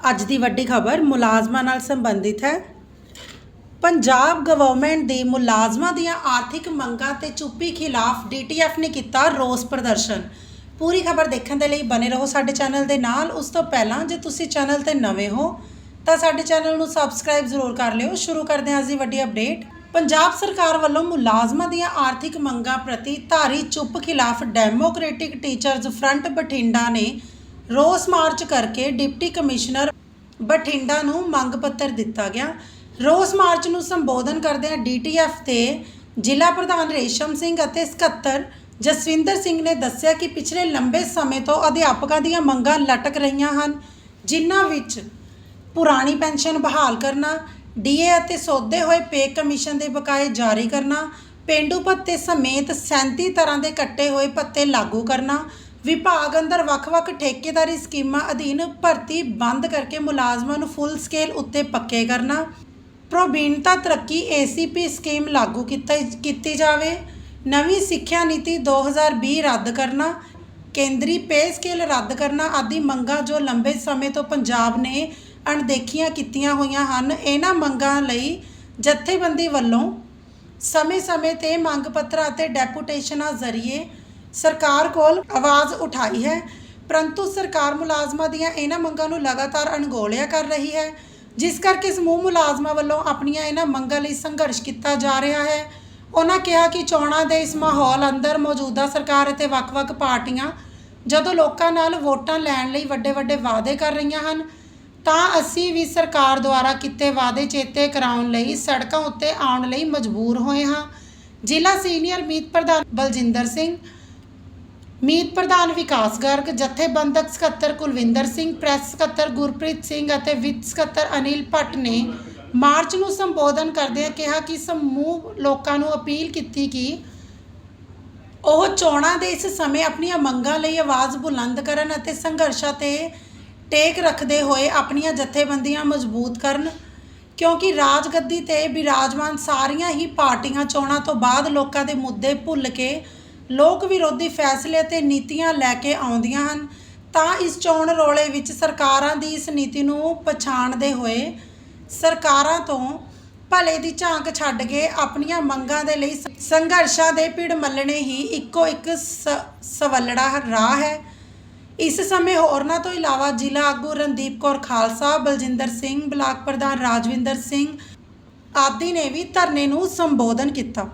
ਅੱਜ ਦੀ ਵੱਡੀ ਖਬਰ ਮੁਲਾਜ਼ਮਾਂ ਨਾਲ ਸੰਬੰਧਿਤ ਹੈ। ਪੰਜਾਬ ਗਵਰਨਮੈਂਟ ਦੀ ਮੁਲਾਜ਼ਮਾਂ ਦੀਆਂ ਆਰਥਿਕ ਮੰਗਾਂ ਤੇ ਚੁੱਪੀ ਖਿਲਾਫ ਡੀਟੀਐਫ ਨੇ ਕੀਤਾ ਰੋਸ ਪ੍ਰਦਰਸ਼ਨ। ਪੂਰੀ ਖਬਰ ਦੇਖਣ ਦੇ ਲਈ ਬਨੇ ਰਹੋ ਸਾਡੇ ਚੈਨਲ ਦੇ ਨਾਲ। ਉਸ ਤੋਂ ਪਹਿਲਾਂ ਜੇ ਤੁਸੀਂ ਚੈਨਲ ਤੇ ਨਵੇਂ ਹੋ, ਤਾਂ ਸਾਡੇ ਚੈਨਲ ਨੂੰ ਸਬਸਕ੍ਰਾਈਬ ਜ਼ਰੂਰ ਕਰ ਲਿਓ। ਸ਼ੁਰੂ ਕਰਦੇ ਹਾਂ ਅੱਜ ਦੀ ਵੱਡੀ ਅਪਡੇਟ ਪੰਜਾਬ ਸਰਕਾਰ ਵੱਲੋਂ ਮੁਲਾਜ਼ਮਾਂ ਦੀਆਂ ਆਰਥਿਕ ਮੰਗਾਂ ਪ੍ਰਤੀ ਧਾਰੀ ਚੁੱਪ ਖਿਲਾਫ ਡੈਮੋਕ੍ਰੈਟਿਕ ਟੀਚਰਜ਼ ਫਰੰਟ ਬਠਿੰਡਾ ਨੇ ਰੋਸ ਮਾਰਚ ਕਰਕੇ ਡਿਪਟੀ ਕਮਿਸ਼ਨਰ ਬਠਿੰਡਾ ਨੂੰ ਮੰਗ ਪੱਤਰ ਦਿੱਤਾ ਗਿਆ। ਰੋਸ ਮਾਰਚ ਨੂੰ ਸੰਬੋਧਨ ਕਰਦਿਆਂ ਡੀਟੀਐਫ ਤੇ ਜ਼ਿਲ੍ਹਾ ਪ੍ਰਧਾਨ ਰੇਸ਼ਮ ਸਿੰਘ ਅਤੇ ਸਕੱਤਰ ਜਸਵਿੰਦਰ ਸਿੰਘ ਨੇ ਦੱਸਿਆ ਕਿ ਪਿਛਲੇ ਲੰਬੇ ਸਮੇਂ ਤੋਂ ਅਧਿਆਪਕਾਂ ਦੀਆਂ ਮੰਗਾਂ ਲਟਕ ਰਹੀਆਂ ਹਨ, ਜਿਨ੍ਹਾਂ ਵਿੱਚ ਪੁਰਾਣੀ ਪੈਨਸ਼ਨ ਬਹਾਲ ਕਰਨਾ ਡੀਏ ਅਤੇ ਸੌਦੇ ਹੋਏ ਪੇ ਕਮਿਸ਼ਨ ਦੇ ਬਕਾਏ ਜਾਰੀ ਕਰਨਾ, ਪੇਂਡੂ ਭੱਤੇ ਸਮੇਤ 37 ਤਰ੍ਹਾਂ ਦੇ ਕੱਟੇ ਹੋਏ ਭੱਤੇ ਲਾਗੂ ਕਰਨਾ ਵਿਭਾਗ ਅੰਦਰ ਵੱਖ-ਵੱਖ ਠੇਕੇਦਾਰੀ ਸਕੀਮਾਂ ਅਧੀਨ ਭਰਤੀ ਬੰਦ ਕਰਕੇ ਮੁਲਾਜ਼ਮਾਂ ਨੂੰ ਫੁੱਲ ਸਕੇਲ ਉੱਤੇ ਪੱਕੇ ਕਰਨਾ, ਪ੍ਰੋਬੀਨਤਾ ਤਰੱਕੀ ਏਸੀਪੀ ਸਕੀਮ ਲਾਗੂ ਕੀਤਾ ਕੀਤੀ ਜਾਵੇ, ਨਵੀਂ ਸਿੱਖਿਆ ਨੀਤੀ 2020 ਰੱਦ ਕਰਨਾ, ਕੇਂਦਰੀ ਪੇ ਸਕੇਲ ਰੱਦ ਕਰਨਾ ਆਦਿ ਮੰਗਾਂ ਜੋ ਲੰਬੇ ਸਮੇਂ ਤੋਂ ਪੰਜਾਬ ਨੇ ਅਣਦੇਖੀਆਂ ਕੀਤੀਆਂ ਹੋਈਆਂ ਹਨ, ਇਹਨਾਂ ਮੰਗਾਂ ਲਈ ਜਥੇਬੰਦੀ ਵੱਲੋਂ ਸਮੇਂ-ਸਮੇਂ ਤੇ ਮੰਗ ਪੱਤਰ ਅਤੇ ਡੈਪੂਟੇਸ਼ਨਾਂ ਜ਼ਰੀਏ ਸਰਕਾਰ ਕੋਲ ਆਵਾਜ਼ ਉਠਾਈ ਹੈ, ਪਰੰਤੂ ਸਰਕਾਰ ਮੁਲਾਜ਼ਮਾਂ ਦੀਆਂ ਇਹਨਾਂ ਮੰਗਾਂ ਨੂੰ ਲਗਾਤਾਰ ਅਣਗੋਲਿਆ ਕਰ ਰਹੀ ਹੈ, ਜਿਸ ਕਰਕੇ ਸਮੂਹ ਮੁਲਾਜ਼ਮਾਂ ਵੱਲੋਂ ਆਪਣੀਆਂ ਇਹਨਾਂ ਮੰਗਾਂ ਲਈ ਸੰਘਰਸ਼ ਕੀਤਾ ਜਾ ਰਿਹਾ ਹੈ। ਉਹਨਾਂ ਕਿਹਾ ਕਿ ਚੋਣਾਂ ਦੇ ਇਸ ਮਾਹੌਲ ਅੰਦਰ ਮੌਜੂਦਾ ਸਰਕਾਰ ਅਤੇ ਵੱਖ-ਵੱਖ ਪਾਰਟੀਆਂ ਜਦੋਂ ਲੋਕਾਂ ਨਾਲ ਵੋਟਾਂ ਲੈਣ ਲਈ ਵੱਡੇ-ਵੱਡੇ ਵਾਅਦੇ ਕਰ ਰਹੀਆਂ ਹਨ, ਤਾਂ ਅਸੀਂ ਵੀ ਸਰਕਾਰ ਦੁਆਰਾ ਕੀਤੇ ਵਾਅਦੇ ਚੇਤੇ ਕਰਾਉਣ ਲਈ ਸੜਕਾਂ ਉੱਤੇ ਆਉਣ ਲਈ ਮਜਬੂਰ ਹੋਏ ਹਾਂ। ਜ਼ਿਲ੍ਹਾ ਸੀਨੀਅਰ ਮੀਤ ਪ੍ਰਧਾਨ ਬਲਜਿੰਦਰ ਸਿੰਘ ਮੀਤ ਪ੍ਰਧਾਨ ਵਿਕਾਸ ਗਰਗ, ਜਥੇਬੰਦਕ ਸਕੱਤਰ ਕੁਲਵਿੰਦਰ ਸਿੰਘ, ਪ੍ਰੈਸ ਸਕੱਤਰ ਗੁਰਪ੍ਰੀਤ ਸਿੰਘ ਅਤੇ ਵਿੱਤ ਸਕੱਤਰ ਅਨਿਲ ਭੱਟ ਨੇ ਮਾਰਚ ਨੂੰ ਸੰਬੋਧਨ ਕਰਦਿਆਂ ਕਿਹਾ ਕਿ ਸਮੂਹ ਲੋਕਾਂ ਨੂੰ ਅਪੀਲ ਕੀਤੀ ਕਿ ਉਹ ਚੋਣਾਂ ਦੇ ਇਸ ਸਮੇਂ ਆਪਣੀਆਂ ਮੰਗਾਂ ਲਈ ਆਵਾਜ਼ ਬੁਲੰਦ ਕਰਨ ਅਤੇ ਸੰਘਰਸ਼ਾਂ ਤੇ ਟੇਕ ਰੱਖਦੇ ਹੋਏ ਆਪਣੀਆਂ ਜਥੇਬੰਦੀਆਂ ਮਜ਼ਬੂਤ ਕਰਨ, ਕਿਉਂਕਿ ਰਾਜਗੱਦੀ ਤੇ ਬਿਰਾਜਮਾਨ ਸਾਰੀਆਂ ਹੀ ਪਾਰਟੀਆਂ ਚੋਣਾਂ ਤੋਂ ਬਾਅਦ ਲੋਕਾਂ ਦੇ ਮੁੱਦੇ ਭੁੱਲ ਕੇ ਲੋਕ ਵਿਰੋਧੀ ਫੈਸਲੇ ਤੇ ਨੀਤੀਆਂ ਲੈ ਕੇ ਆਉਂਦੀਆਂ ਹਨ, ਤਾਂ ਇਸ ਚੋਣ ਰੋਲੇ ਵਿੱਚ ਸਰਕਾਰਾਂ ਦੀ ਇਸ ਨੀਤੀ ਨੂੰ ਪਛਾਣਦੇ ਹੋਏ ਸਰਕਾਰਾਂ ਤੋਂ ਭਲੇ ਦੀ ਝਾਂਕ ਛੱਡ ਕੇ ਆਪਣੀਆਂ ਮੰਗਾਂ ਦੇ ਲਈ ਸ- ਸੰਘਰਸ਼ਾਂ ਦੇ ਪਿੜ ਮੱਲਣੇ ਹੀ ਇੱਕੋ ਇੱਕ ਸ- ਸਵੱਲੜਾ ਰਾਹ ਹੈ। ਇਸ ਸਮੇਂ ਹੋਰਨਾਂ ਤੋਂ ਇਲਾਵਾ ਜ਼ਿਲ੍ਹਾ ਆਗੂ ਰਣਦੀਪ ਕੌਰ ਖਾਲਸਾ, ਬਲਜਿੰਦਰ ਸਿੰਘ, ਬਲਾਕ ਪ੍ਰਧਾਨ ਰਾਜਵਿੰਦਰ ਸਿੰਘ ਆਦਿ ਨੇ ਵੀ ਧਰਨੇ ਨੂੰ ਸੰਬੋਧਨ ਕੀਤਾ।